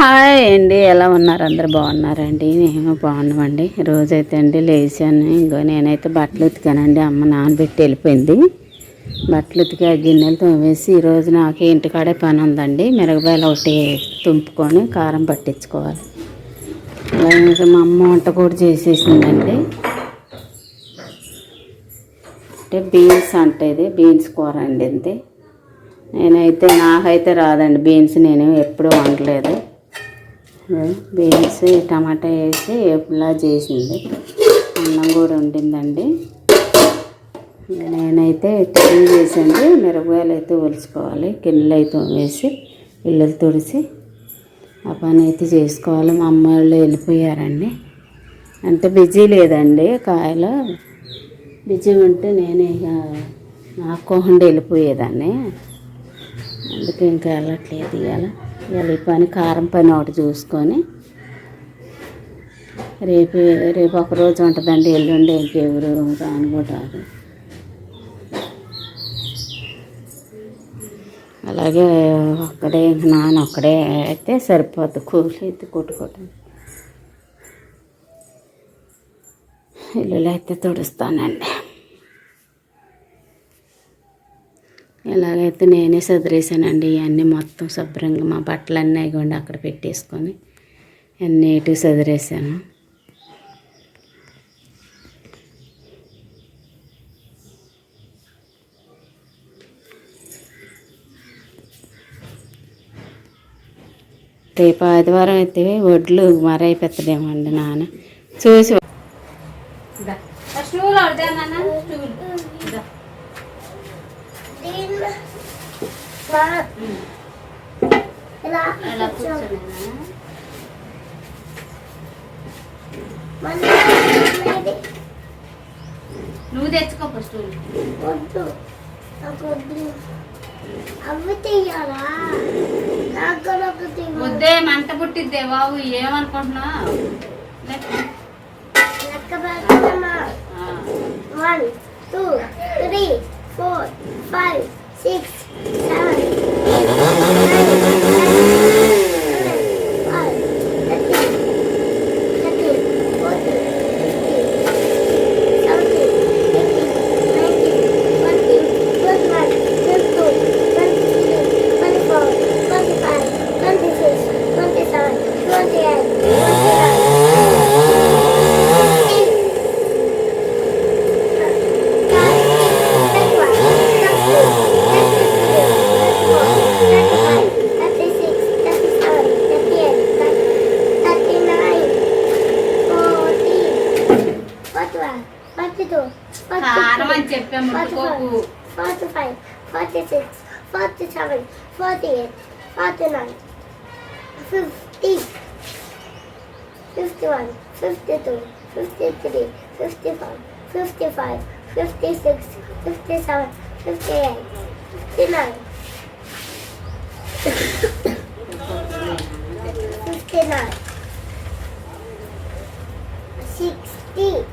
Hi అండి ఎలా ఉన్నారు? అందరు బాగున్నారండి? నేను బాగున్నామండి. రోజైతే అండి లేచాను. ఇంకో నేనైతే బట్టలు ఉతికానండి. అమ్మ నానబెట్టి వెళ్ళిపోయింది. బట్టలు ఉతికి ఆ గిన్నెలు తోమేసి ఈరోజు నాకు ఇంటికాడే పని ఉందండి. మిరగబాయలు ఒకటి తుంపుకొని కారం పట్టించుకోవాలి. అలాగే మా అమ్మ వంట కూడా చేసేసిందండి. అంటే బీన్స్ అంటే ఇది బీన్స్ కూర అండి అంతే నేనైతే నాకైతే రాదండి బీన్స్. నేను ఎప్పుడూ వండలేదు. బీన్స్ టమాటా వేసి ఎప్పుడులా చేసింది. అన్నం కూడా వండిందండి. నేనైతే టిఫిన్ చేసింది. మిరపకాయలు అయితే ఒలుచుకోవాలి గిన్నెలు అయితే వేసి ఇళ్ళు తుడిచి ఆ పని అయితే చేసుకోవాలి. మా అమ్మ వాళ్ళు వెళ్ళిపోయారండి. అంత బిజీ లేదండి కాయలు. బిజీ ఉంటే నేనే ఇక నాకోకుండా వెళ్ళిపోయేదాన్ని. అందుకే ఇంకా వెళ్ళట్లేదు ఇవాళ. వెళ్ళి పని కారం పని ఒకటి చూసుకొని రేపు రేపు ఒక రోజు ఉంటుందండి ఎల్లుండి ఇంకెవరు రాను కూడా రాదు. అలాగే ఒక్కడే ఇంక నాన్న ఒక్కడే అయితే సరిపోద్ది. కూలి అయితే కొట్టుకోవటం. ఇల్లులు అయితే తుడుస్తానండి. ఎలాగైతే నేనే సదిరేసానండి ఇవన్నీ మొత్తం శుభ్రంగా మా బట్టలన్నీ అయిపోండి అక్కడ పెట్టేసుకొని అన్నీ నీట్గా సదిరేసాను రేపు ఆదివారం అయితే వడ్లు మరైపోతాడేమో అండి నాన్న. చూసి నువ్వు తెచ్చుకో ఫస్ట్ వద్దు. నాకు వద్దు. అవి తీయాలా? నాకు ఒకటి. వద్దే మంట పుట్టిద్దే బాబు. ఏమనుకుంటున్నావు? లెక్క పెడతామా? One two three four five six forty two, forty three, forty four, forty five, forty six, forty seven, forty eight, forty nine, fifty, fifty one, fifty two, fifty three, fifty four, fifty five, fifty six, fifty seven, fifty eight, fifty nine. Fifty nine. Sixty.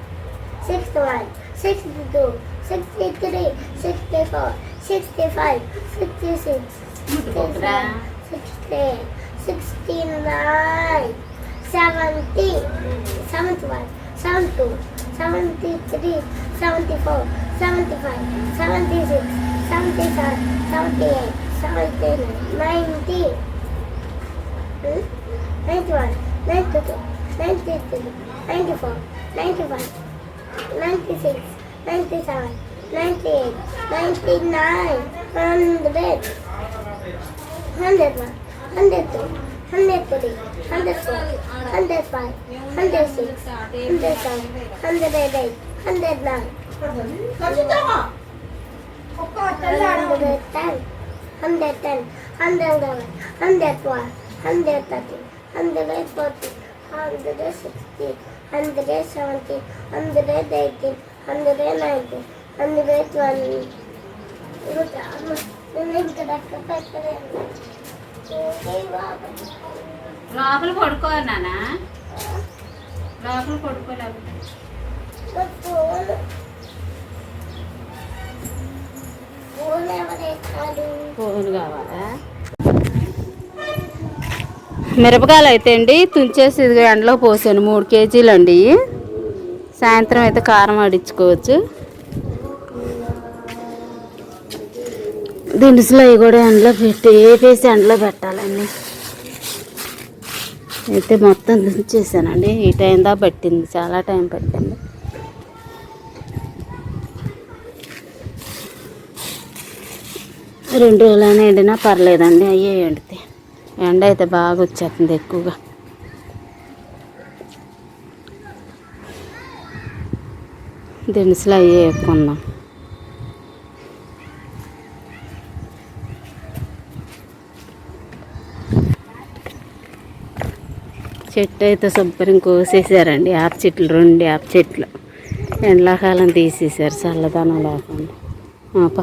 61, 62, 63, 64, 65, 66, 67, 68, 69, 70, 71, 72, 73, 74, 75, 76, 77, 78, 79, hmm? 90, 91, 92, 93, 94, 95, 96, 97, 98, 99, 100, 101, 102, 103, 104, 105, 106, 107, 108, 109, 110, 110, 111, 112, 113, 114, 116, 117, 118, 119, 120. నేను ఇంకా లెక్క పెట్టలేను లోపల పడుకో నాన్న లోపల ఎవరెత్తారు phone కావాలా? మిరపకాయలు అయితే అండి తుంచేసి ఎండలో పోసాను. మూడు కేజీలు అండి సాయంత్రం అయితే కారం ఆడించుకోవచ్చు. దినుసులు అవి కూడా ఎండలో పెట్టి వేపేసి ఎండలో పెట్టాలండి? అయితే మొత్తం దించేసానండి. ఈ టైం దా పట్టింది. చాలా టైం పట్టింది. రెండు రోజులైనా ఎండినా పర్లేదండి. అయ్యే ఎండితే. ఎండ అయితే బాగా వచ్చేస్తుంది ఎక్కువగా. దినుసులు అవి వేసుకుందాం చెట్టు అయితే శుభ్రం కోసేసారండి. ఆప చెట్లు రెండు ఆప చెట్లు. ఎండాకాలం తీసేసారు చల్లదనం లేకుండా. ఆప.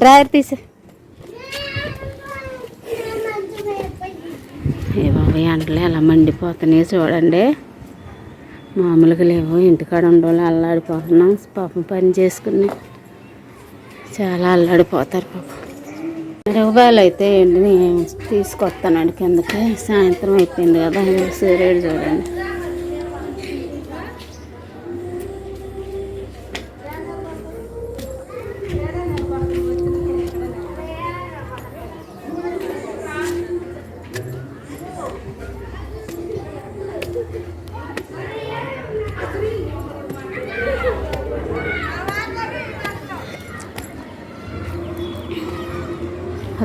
డ్రైవర్ తీసే ఏ అంటలే అలా ఎలా చూడండి. మామూలుగా లేవు ఇంటికాడ ఉండవాళ్ళు అల్లాడిపోతున్నాం. పాపం పని చేసుకుని చాలా అల్లాడిపోతారు పాపం. రూపాయలు అయితే ఎండిని తీసుకొస్తానండి కిందకి. సాయంత్రం అయిపోయింది కదా సూర్యుడు చూడండి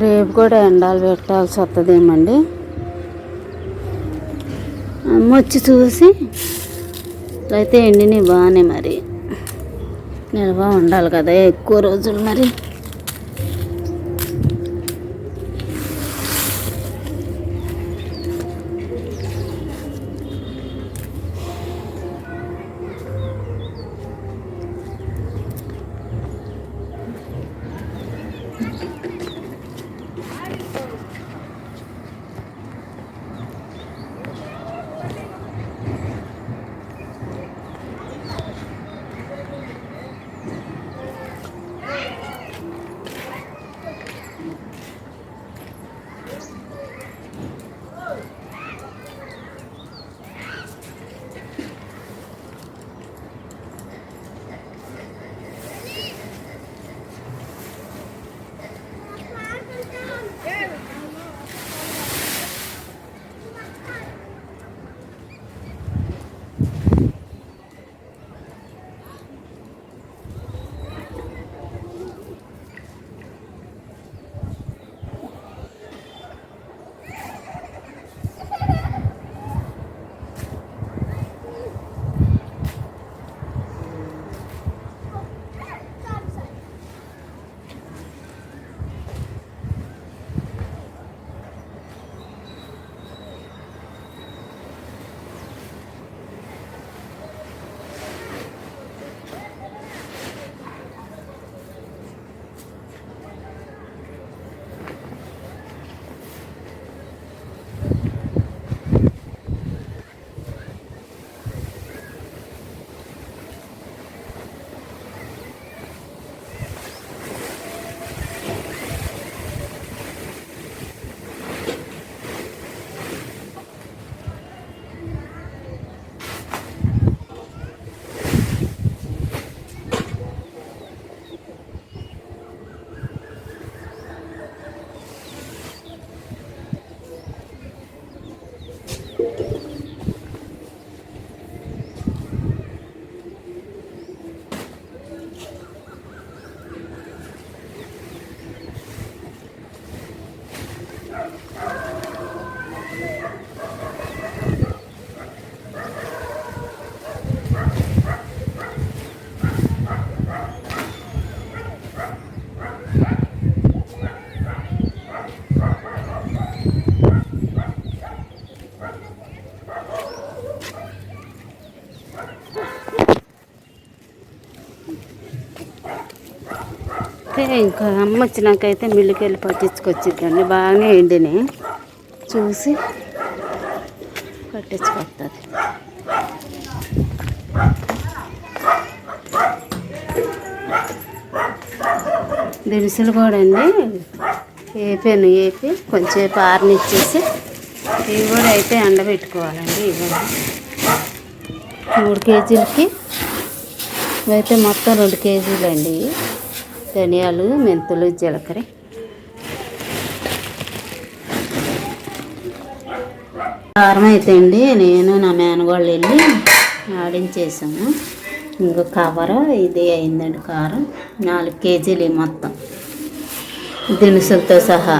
రేపు కూడా ఎండాలు పెట్టాల్సి వస్తుందేమండి అమ్మ వచ్చి చూసి అయితే ఎండిని బాగానే మరి. నిల్వ ఉండాలి కదా ఎక్కువ రోజులు మరి. ఇంకా అమ్మ వచ్చినాకైతే మిల్లుకి వెళ్ళి పట్టించుకొచ్చిద్దండి. బాగానే ఎండిని. చూసి పట్టించుకొస్తుంది దినుసులు కూడా అండి. వేపాను వేపి కొంచెంసేపు ఆరనిచ్చేసి ఇవి కూడా అయితే ఎండబెట్టుకోవాలండి ఇవి. మూడు కేజీలకి ఇవైతే మొత్తం రెండు కేజీలు అండి ధనియాలు మెంతులు జీలకర్ర. కారం అయితే అండి నేను నా మేనగోళ్ళు వెళ్ళి ఆడించేసాము. ఇంకో కవరు ఇది అయిందండి కారం. నాలుగు కేజీలు మొత్తం. దినుసులతో సహా.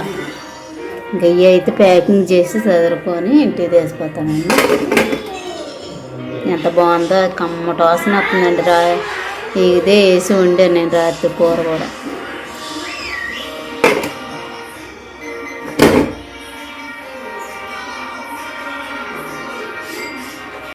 ఇంకా ఇవి అయితే ప్యాకింగ్ చేసి చదువుకొని ఇంటికి తీసిపోతానండి ఎంత బాగుందో కమ్మ టోసన వస్తుందండి రా ఇదే వేసి వండాను నేను రాత్రి కూర కూడా